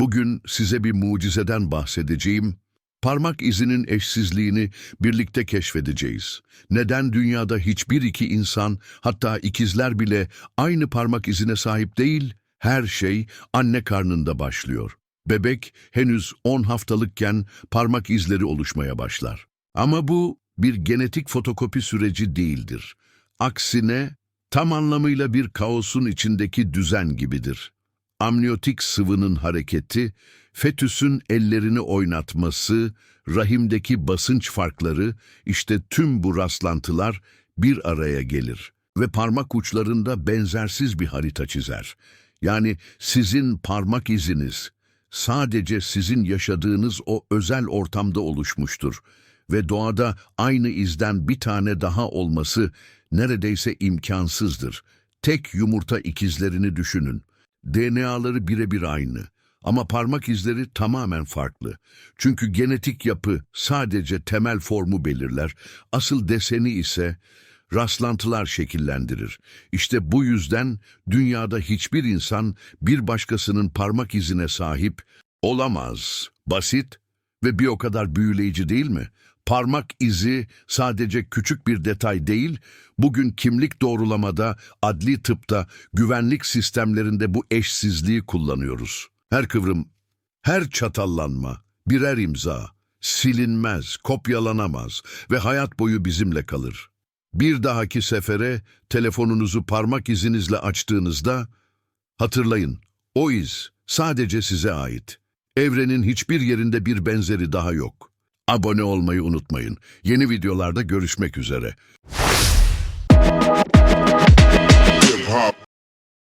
Bugün size bir mucizeden bahsedeceğim. Parmak izinin eşsizliğini birlikte keşfedeceğiz. Neden dünyada hiçbir iki insan, hatta ikizler bile aynı parmak izine sahip değil? Her şey anne karnında başlıyor. Bebek henüz 10 haftalıkken parmak izleri oluşmaya başlar. Ama bu bir genetik fotokopi süreci değildir. Aksine tam anlamıyla bir kaosun içindeki düzen gibidir. Amniyotik sıvının hareketi, fetüsün ellerini oynatması, rahimdeki basınç farkları, işte tüm bu rastlantılar bir araya gelir ve parmak uçlarında benzersiz bir harita çizer. Yani sizin parmak iziniz sadece sizin yaşadığınız o özel ortamda oluşmuştur ve doğada aynı izden bir tane daha olması neredeyse imkansızdır. Tek yumurta ikizlerini düşünün. DNA'ları birebir aynı ama parmak izleri tamamen farklı. Çünkü genetik yapı sadece temel formu belirler, asıl deseni ise rastlantılar şekillendirir. İşte bu yüzden dünyada hiçbir insan bir başkasının parmak izine sahip olamaz. Basit ve bir o kadar büyüleyici değil mi? Parmak izi sadece küçük bir detay değil, bugün kimlik doğrulamada, adli tıpta, güvenlik sistemlerinde bu eşsizliği kullanıyoruz. Her kıvrım, her çatallanma, birer imza, silinmez, kopyalanamaz ve hayat boyu bizimle kalır. Bir dahaki sefere telefonunuzu parmak izinizle açtığınızda hatırlayın, o iz sadece size ait. Evrenin hiçbir yerinde bir benzeri daha yok. Abone olmayı unutmayın. Yeni videolarda görüşmek üzere.